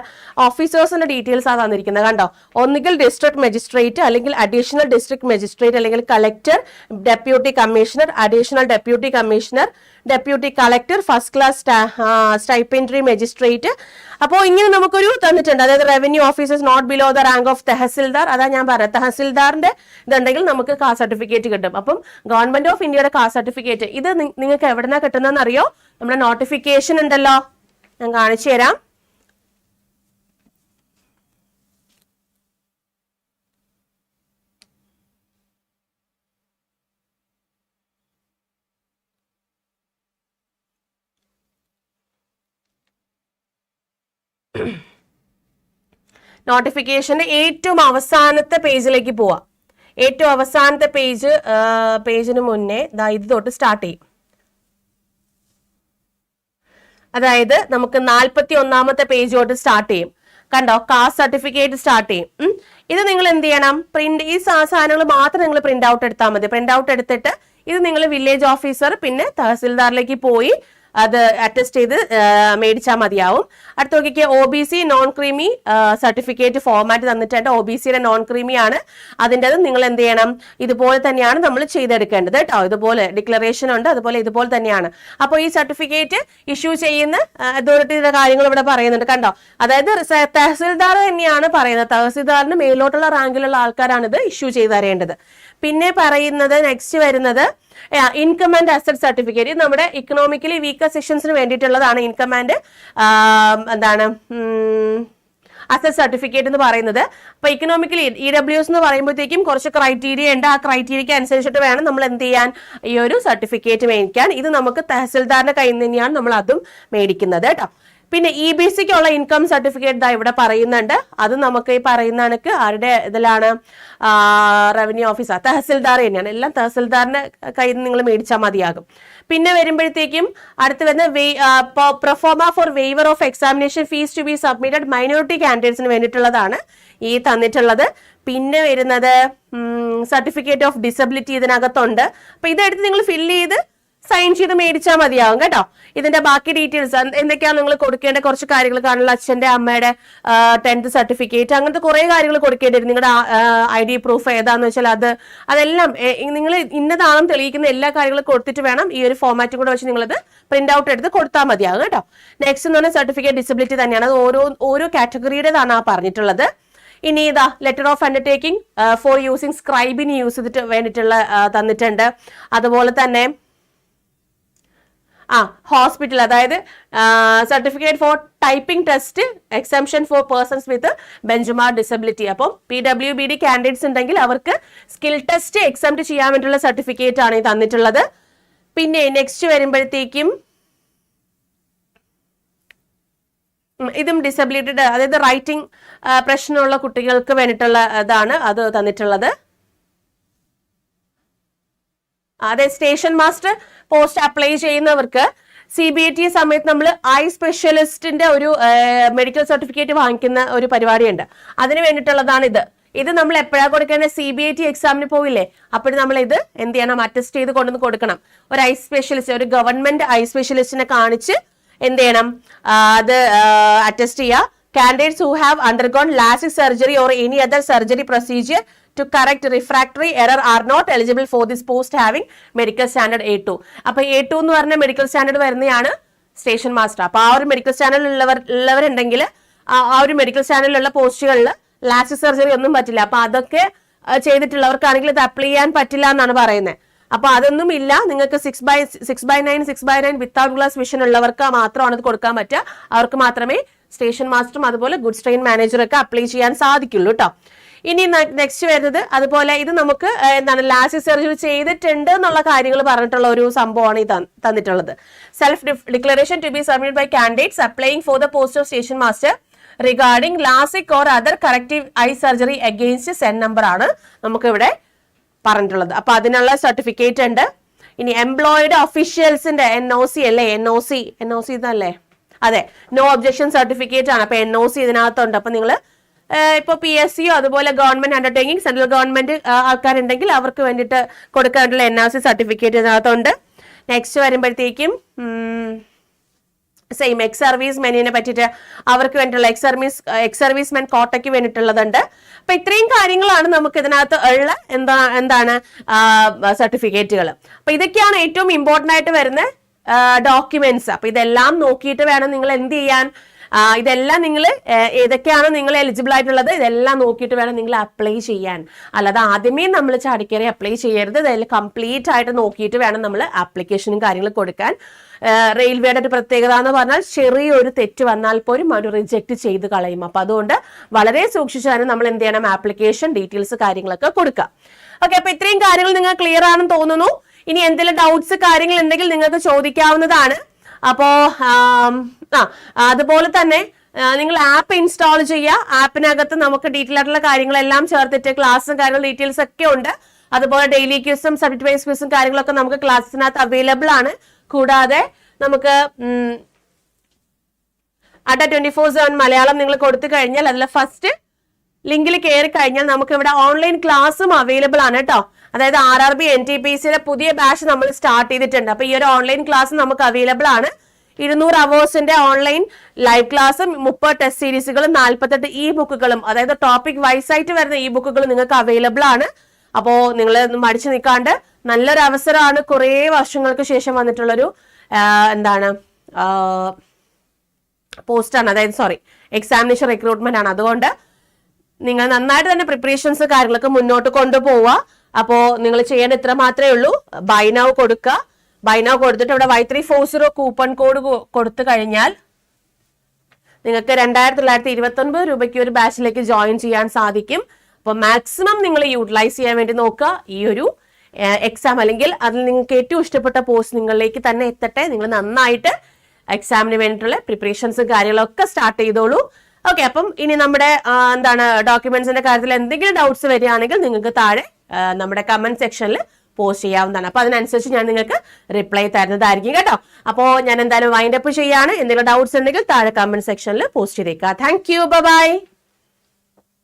ഓഫീസേഴ്സിന്റെ ഡീറ്റെയിൽസ് ആണ് തന്നിരിക്കുന്നത് കണ്ടോ? ഒന്നുകിൽ ഡിസ്ട്രിക്ട് മജിസ്ട്രേറ്റ് അല്ലെങ്കിൽ അഡീഷണൽ ഡിസ്ട്രിക്ട് മജിസ്ട്രേറ്റ് അല്ലെങ്കിൽ collector deputy commissioner additional deputy commissioner deputy collector first class stipendiary magistrate അപ്പോൾ ഇങ്ങനെ നമുക്കൊരു തന്നിട്ടുണ്ട്. അതായത് revenue officers not below the rank of tahsildar. അതാ ഞാൻ പറഞ്ഞത് തഹസിൽദാറിന്റെ ഇതുണ്ടെങ്കിൽ നമുക്ക് കാസ്റ്റ് സർട്ടിഫിക്കറ്റ് കിട്ടും. അപ്പം ഗവൺമെന്റ് ഓഫ് ഇന്ത്യയുടെ കാസ്റ്റ് സർട്ടിഫിക്കറ്റ് ഇത് നിങ്ങൾക്ക് എവിടെന്നാ കിട്ടുന്നതെന്ന് അറിയോ നമ്മുടെ നോട്ടിഫിക്കേഷൻ ഉണ്ടല്ലോ. ഞാൻ കാണിച്ചു തരാം നോട്ടിഫിക്കേഷന്റെ ഏറ്റവും അവസാനത്തെ പേജിലേക്ക് പോവാം. ഏറ്റവും അവസാനത്തെ പേജ് പേജിന് മുന്നേ ഇത് തൊട്ട് സ്റ്റാർട്ട് ചെയ്യും. അതായത് നമുക്ക് നാൽപ്പത്തി ഒന്നാമത്തെ പേജ് തൊട്ട് സ്റ്റാർട്ട് ചെയ്യും. കണ്ടോ? കാസ്റ്റ് സർട്ടിഫിക്കറ്റ് സ്റ്റാർട്ട് ചെയ്യും. ഇത് നിങ്ങൾ എന്ത് ചെയ്യണം? പ്രിന്റ് ഈ സാധനങ്ങൾ മാത്രം നിങ്ങൾ പ്രിന്റ് ഔട്ട് എടുത്താൽ മതി. പ്രിന്റ് ഔട്ട് എടുത്തിട്ട് ഇത് നിങ്ങൾ വില്ലേജ് ഓഫീസർ പിന്നെ തഹസിൽദാറിലേക്ക് പോയി അത് അറ്റസ്റ്റ് ചെയ്ത് മേടിച്ചാൽ മതിയാവും. അടുത്ത നോക്കിക്ക് O B C non creamy certificate format തന്നിട്ടുണ്ട്. ഒ ബി സിയുടെ നോൺ ക്രീമി ആണ്. അതിന്റെ നിങ്ങൾ എന്ത് ചെയ്യണം? ഇതുപോലെ തന്നെയാണ് നമ്മൾ ചെയ്തെടുക്കേണ്ടത് കേട്ടോ. ഇതുപോലെ ഡിക്ലറേഷൻ ഉണ്ട്. അതുപോലെ ഇതുപോലെ തന്നെയാണ്. അപ്പോൾ ഈ സർട്ടിഫിക്കറ്റ് ഇഷ്യൂ ചെയ്യുന്ന അതോറിറ്റിയുടെ കാര്യങ്ങൾ ഇവിടെ പറയുന്നുണ്ട്. കണ്ടോ? അതായത് തഹസിൽദാർ തന്നെയാണ് പറയുന്നത്. തഹസിൽദാറിന് മേലോട്ടുള്ള റാങ്കിലുള്ള ആൾക്കാരാണ് ഇത് ഇഷ്യൂ ചെയ്ത് തരേണ്ടത്. പിന്നെ പറയുന്നത് നെക്സ്റ്റ് വരുന്നത് ഇൻകം ആൻഡ് അസറ്റ് സർട്ടിഫിക്കറ്റ് നമ്മുടെ ഇക്കണോമിക്കലി വീക്കർ സെക്ഷൻസിന് വേണ്ടിയിട്ടുള്ളതാണ് ഇൻകം ആൻഡ് എന്താണ് അസറ്റ് സർട്ടിഫിക്കറ്റ് എന്ന് പറയുന്നത്. അപ്പൊ ഇക്കണോമിക്കലി ഇ ഡബ്ല്യു എസ് എന്ന് പറയുമ്പോഴത്തേക്കും കുറച്ച് ക്രൈറ്റീരിയ ഉണ്ട്. ആ ക്രൈറ്റീരിയക്ക് അനുസരിച്ചിട്ട് വേണം നമ്മൾ എന്ത് ചെയ്യാൻ ഈ ഒരു സർട്ടിഫിക്കറ്റ് മേടിക്കാൻ. ഇത് നമുക്ക് തഹസിൽദാറിന്റെ കയ്യിൽ തന്നെയാണ് നമ്മൾ അതും മേടിക്കുന്നത് കേട്ടോ. പിന്നെ ഇ ബി സിക്കുള്ള ഇൻകം സർട്ടിഫിക്കറ്റ് ദാ ഇവിടെ പറയുന്നുണ്ട്. അത് നമുക്ക് ഈ പറയുന്ന കണക്ക് ആരുടെ ഇതിലാണ്? റവന്യൂ ഓഫീസർ തഹസിൽദാർ തന്നെയാണ്. എല്ലാം തഹസിൽദാറിന്റെ കയ്യിൽ നിങ്ങൾ മേടിച്ചാൽ മതിയാകും. പിന്നെ വരുമ്പോഴത്തേക്കും അടുത്ത് വരുന്ന proforma for waiver of examination fees to be submitted minority കാൻഡിഡേറ്റ്സിന് വേണ്ടിയിട്ടുള്ളതാണ് ഈ തന്നിട്ടുള്ളത്. പിന്നെ വരുന്നത് സർട്ടിഫിക്കറ്റ് ഓഫ് ഡിസബിലിറ്റി ഇതിനകത്തുണ്ട്. അപ്പൊ ഇതെടുത്ത് നിങ്ങൾ ഫില്ല് ചെയ്ത് സൈൻ ചെയ്ത് മേടിച്ചാൽ മതിയാവും കേട്ടോ. ഇതിന്റെ ബാക്കി ഡീറ്റെയിൽസ് എന്തൊക്കെയാണ് നിങ്ങൾ കൊടുക്കേണ്ട കുറച്ച് കാര്യങ്ങൾ കാണുള്ള അച്ഛന്റെ അമ്മയുടെ ടെൻത്ത് സർട്ടിഫിക്കറ്റ് അങ്ങനത്തെ കുറെ കാര്യങ്ങൾ കൊടുക്കേണ്ടി വരും നിങ്ങളുടെ ഐ ഡി പ്രൂഫ് ഏതാന്ന് വെച്ചാൽ അത് അതെല്ലാം നിങ്ങൾ ഇന്നതാണെന്ന് തെളിയിക്കുന്ന എല്ലാ കാര്യങ്ങളും കൊടുത്തിട്ട് വേണം ഈ ഒരു ഫോമാറ്റും കൂടെ വെച്ച് നിങ്ങളത് പ്രിന്റ് ഔട്ട് എടുത്ത് കൊടുത്താൽ മതിയാകും കേട്ടോ. നെക്സ്റ്റ് എന്ന് പറഞ്ഞാൽ സർട്ടിഫിക്കറ്റ് ഡിസബിലിറ്റി തന്നെയാണ്. അത് ഓരോ ഓരോ കാറ്റഗറിയുടേതാണ് ആ പറഞ്ഞിട്ടുള്ളത്. ഇനി ഇതാ letter of undertaking for using സ്ക്രൈബിന് use ചെയ്തിട്ട് വേണ്ടിയിട്ടുള്ള തന്നിട്ടുണ്ട്. അതുപോലെ തന്നെ ആ ഹോസ്പിറ്റൽ അതായത് certificate for typing test exemption for persons with benchmark disability അപ്പം P W B D candidates ഉണ്ടെങ്കിൽ അവർക്ക് സ്കിൽ ടെസ്റ്റ് എക്സംപ്റ്റ് ചെയ്യാൻ വേണ്ടിയുള്ള സർട്ടിഫിക്കറ്റ് ആണ് ഈ തന്നിട്ടുള്ളത്. പിന്നെ നെക്സ്റ്റ് വരുമ്പോഴത്തേക്കും ഇതും ഡിസബിലിറ്റി അതായത് റൈറ്റിംഗ് പ്രശ്നമുള്ള കുട്ടികൾക്ക് വേണ്ടിയിട്ടുള്ള ഇതാണ് അത് തന്നിട്ടുള്ളത്. അതെ സ്റ്റേഷൻ മാസ്റ്റർ പോസ്റ്റ് അപ്ലൈ ചെയ്യുന്നവർക്ക് സി ബി ടി സമയത്ത് നമ്മൾ ഐ സ്പെഷ്യലിസ്റ്റിന്റെ ഒരു മെഡിക്കൽ സർട്ടിഫിക്കറ്റ് വാങ്ങിക്കുന്ന ഒരു പരിപാടിയുണ്ട്. അതിന് വേണ്ടിയിട്ടുള്ളതാണ് ഇത്. ഇത് നമ്മൾ എപ്പോഴാണ് കൊടുക്കേണ്ടത്? സി ബി ഐ ടി എക്സാമിന് പോയില്ലേ അപ്പോഴും നമ്മൾ ഇത് എന്ത് ചെയ്യണം? അറ്റസ്റ്റ് ചെയ്ത് കൊണ്ടുവന്ന് കൊടുക്കണം. ഒരു ഐ സ്പെഷ്യലിസ്റ്റ് ഒരു ഗവൺമെന്റ് ഐ സ്പെഷ്യലിസ്റ്റിനെ കാണിച്ച് എന്ത് ചെയ്യണം? അത് അറ്റസ്റ്റ് ചെയ്യുക. Candidates who have undergone LASIK surgery or any other surgery surgery procedure to correct refractory error are not eligible for this post having medical standard A2. അപ്പൊ A two എന്ന് പറഞ്ഞ medical standard വരുന്നതാണ് station master അപ്പൊ ആ ഒരു medical സ്റ്റാൻഡേർഡിൽ ഉള്ളവർ ഉള്ളവരുണ്ടെങ്കിൽ ആ ആ ഒരു മെഡിക്കൽ സ്റ്റാൻഡേർഡിലുള്ള പോസ്റ്റുകളിൽ ലാസ്റ്റ് സർജറി ഒന്നും പറ്റില്ല. അപ്പൊ അതൊക്കെ ചെയ്തിട്ടുള്ളവർക്കാണെങ്കിൽ ഇത് അപ്ലൈ ചെയ്യാൻ പറ്റില്ല എന്നാണ് പറയുന്നത് അപ്പൊ അതൊന്നും ഇല്ല. നിങ്ങൾക്ക് six by six by nine six by nine without glass vision ഉള്ളവർക്ക് മാത്രമാണ് ഇത് കൊടുക്കാൻ പറ്റുക. അവർക്ക് മാത്രമേ സ്റ്റേഷൻ മാസ്റ്ററും അതുപോലെ ഗുഡ്സ് ട്രെയിൻ മാനേജറൊക്കെ അപ്ലൈ ചെയ്യാൻ സാധിക്കുള്ളൂ കേട്ടോ ഇനി നെക്സ്റ്റ് വരുന്നത് അതുപോലെ ഇത് നമുക്ക് എന്താണ് ലാസ്റ്റ് സർജറി ചെയ്തിട്ടുണ്ട് എന്നുള്ള കാര്യങ്ങൾ പറഞ്ഞിട്ടുള്ള ഒരു സംഭവമാണ് ഈ തന്നിട്ടുള്ളത്. Self declaration to be submit by candidates applying for the post of station master regarding LASIK or other corrective eye surgery against CEN number ആണ് നമുക്ക് ഇവിടെ പറഞ്ഞിട്ടുള്ളത്. അപ്പൊ അതിനുള്ള സർട്ടിഫിക്കറ്റ് ഉണ്ട്. ഇനി എംപ്ലോയിഡ് ഒഫീഷ്യൽസിന്റെ എൻ ഒ സി അല്ലേ? N O C N O C ഇതല്ലേ? അതെ നോ ഒബ്ജക്ഷൻ സർട്ടിഫിക്കറ്റ് ആണ്. അപ്പൊ എൻ ഒ സി ഇതിനകത്തുണ്ട്. അപ്പൊ നിങ്ങൾ ഇപ്പൊ പി എസ് സിയോ അതുപോലെ ഗവൺമെന്റ് അണ്ടർടേക്കിംഗ് സെൻട്രൽ ഗവൺമെന്റ് ആൾക്കാരുണ്ടെങ്കിൽ അവർക്ക് വേണ്ടിയിട്ട് കൊടുക്കാനുള്ള എൻ ആർ സി സർട്ടിഫിക്കറ്റ് ഇതിനകത്തുണ്ട്. നെക്സ്റ്റ് വരുമ്പോഴത്തേക്കും സെയിം എക്സ് സർവീസ് മെനിനെ പറ്റിയിട്ട് അവർക്ക് വേണ്ടിയിട്ടുള്ള ex service ex service men കോട്ടയ്ക്ക് വേണ്ടിയിട്ടുള്ളതുണ്ട്. അപ്പൊ ഇത്രയും കാര്യങ്ങളാണ് നമുക്ക് ഇതിനകത്ത് ഉള്ള എന്താ എന്താണ് സർട്ടിഫിക്കറ്റുകൾ അപ്പൊ ഇതൊക്കെയാണ് ഏറ്റവും ഇമ്പോർട്ടന്റ് ആയിട്ട് വരുന്ന ഡോക്യുമെന്റ്സ് അപ്പൊ ഇതെല്ലാം നോക്കിയിട്ട് വേണം നിങ്ങൾ എന്ത് ചെയ്യാൻ ഇതെല്ലാം നിങ്ങൾ ഏതൊക്കെയാണ് നിങ്ങൾ എലിജിബിൾ ആയിട്ടുള്ളത്? ഇതെല്ലാം നോക്കിയിട്ട് വേണം നിങ്ങൾ അപ്ലൈ ചെയ്യാൻ. അല്ലാതെ ആദ്യമേ നമ്മൾ ചാടിക്കറി അപ്ലൈ ചെയ്യരുത്. ഇതെല്ലാം കംപ്ലീറ്റ് ആയിട്ട് നോക്കിയിട്ട് വേണം നമ്മൾ ആപ്ലിക്കേഷനും കാര്യങ്ങളും കൊടുക്കാൻ. റെയിൽവേയുടെ ഒരു പ്രത്യേകത എന്ന് പറഞ്ഞാൽ ചെറിയൊരു തെറ്റ് വന്നാൽ പോലും അവർ റിജക്ട് ചെയ്ത് കളയും. അപ്പൊ അതുകൊണ്ട് വളരെ സൂക്ഷിച്ചാണ് നമ്മൾ എന്ത് ചെയ്യണം? ആപ്ലിക്കേഷൻ ഡീറ്റെയിൽസ് കാര്യങ്ങളൊക്കെ കൊടുക്കുക. ഓക്കെ അപ്പൊ ഇത്രയും കാര്യങ്ങൾ നിങ്ങൾ ക്ലിയർ ആണെന്ന് തോന്നുന്നു. ഇനി എന്തെങ്കിലും ഡൗട്ട്സ് കാര്യങ്ങൾ എന്തെങ്കിലും നിങ്ങൾക്ക് ചോദിക്കാവുന്നതാണ്. അപ്പോ ആം, അതുപോലെ തന്നെ നിങ്ങൾ ആപ്പ് ഇൻസ്റ്റാൾ ചെയ്യുക. ആപ്പിനകത്ത് നമുക്ക് ഡീറ്റെയിൽ ആയിട്ടുള്ള കാര്യങ്ങളെല്ലാം ചേർത്തിട്ട് ക്ലാസ്സും കാര്യങ്ങളും ഡീറ്റെയിൽസ് ഒക്കെ ഉണ്ട്. അതുപോലെ ഡെയിലി ക്യൂസും സബ്ജക്ട് വൈസ് ക്യൂസും കാര്യങ്ങളൊക്കെ നമുക്ക് ക്ലാസ്സിനകത്ത് അവൈലബിൾ ആണ്. കൂടാതെ നമുക്ക് അട്ട ട്വന്റി ഫോർ സെവൻ മലയാളം നിങ്ങൾ കൊടുത്തു കഴിഞ്ഞാൽ അതിലെ ഫസ്റ്റ് ലിങ്കിൽ കയറി കഴിഞ്ഞാൽ നമുക്ക് ഇവിടെ ഓൺലൈൻ ക്ലാസ്സും അവൈലബിൾ ആണ് കേട്ടോ. അതായത് R R B N T P സിയുടെ പുതിയ ബാച്ച് നമ്മൾ സ്റ്റാർട്ട് ചെയ്തിട്ടുണ്ട്. അപ്പൊ ഈ ഒരു ഓൺലൈൻ ക്ലാസ് നമുക്ക് അവൈലബിൾ ആണ്. ഇരുന്നൂറ് അവേഴ്സിന്റെ ഓൺലൈൻ ലൈവ് ക്ലാസ്സും മുപ്പത് ടെസ്റ്റ് സീരീസുകളും നാൽപ്പത്തെട്ട് ഇ ബുക്കുകളും അതായത് ടോപ്പിക് വൈസ് ആയിട്ട് വരുന്ന ഇ ബുക്കുകൾ നിങ്ങൾക്ക് അവൈലബിൾ ആണ്. അപ്പോ നിങ്ങൾ മടിച്ചു നിൽക്കാണ്ട് നല്ലൊരു അവസരമാണ് കുറേ വർഷങ്ങൾക്ക് ശേഷം വന്നിട്ടുള്ളൊരു എന്താണ് പോസ്റ്റാണ് അതായത് സോറി എക്സാമിനേഷൻ റിക്രൂട്ട്മെന്റ് ആണ്. അതുകൊണ്ട് നിങ്ങൾ നന്നായിട്ട് തന്നെ പ്രിപ്പറേഷൻസ് കാര്യങ്ങളൊക്കെ മുന്നോട്ട് കൊണ്ടുപോവുക. അപ്പോൾ നിങ്ങൾ ചെയ്യേണ്ട ഇത്ര മാത്രമേ ഉള്ളൂ. ബൈനാവ് കൊടുക്കുക ബൈനാവ് കൊടുത്തിട്ട് ഇവിടെ Y three four zero coupon code കൊടുത്തു കഴിഞ്ഞാൽ നിങ്ങൾക്ക് രണ്ടായിരത്തി തൊള്ളായിരത്തി ഇരുപത്തി ഒൻപത് രൂപയ്ക്ക് ഒരു ബാച്ചിലേക്ക് ജോയിൻ ചെയ്യാൻ സാധിക്കും. അപ്പോൾ മാക്സിമം നിങ്ങൾ യൂട്ടിലൈസ് ചെയ്യാൻ വേണ്ടി നോക്കുക. ഈ ഒരു എക്സാം അല്ലെങ്കിൽ അതിൽ നിങ്ങൾക്ക് ഏറ്റവും ഇഷ്ടപ്പെട്ട പോസ്റ്റ് നിങ്ങളിലേക്ക് തന്നെ എത്തട്ടെ. നിങ്ങൾ നന്നായിട്ട് എക്സാമിന് വേണ്ടിയിട്ടുള്ള പ്രിപ്പറേഷൻസും കാര്യങ്ങളൊക്കെ സ്റ്റാർട്ട് ചെയ്തോളൂ. ഓക്കെ അപ്പം ഇനി നമ്മുടെ എന്താണ് ഡോക്യുമെന്റ്സിന്റെ കാര്യത്തിൽ എന്തെങ്കിലും ഡൗട്ട്സ് വരികയാണെങ്കിൽ നിങ്ങൾക്ക് താഴെ നമ്മുടെ കമന്റ് സെക്ഷനിൽ പോസ്റ്റ് ചെയ്യാവുന്നതാണ്. അപ്പോൾ അതിനനുസരിച്ച് ഞാൻ നിങ്ങൾക്ക് റിപ്ലൈ തരുന്നതായിരിക്കും കേട്ടോ. അപ്പോൾ ഞാൻ എന്തായാലും വൈൻഡപ്പ് ചെയ്യാണ്. എന്തെങ്കിലും ഡൗട്ട്സ് ഉണ്ടെങ്കിൽ താഴെ കമന്റ് സെക്ഷനിൽ പോസ്റ്റ് ചെയ്തേക്കാം. Thank you by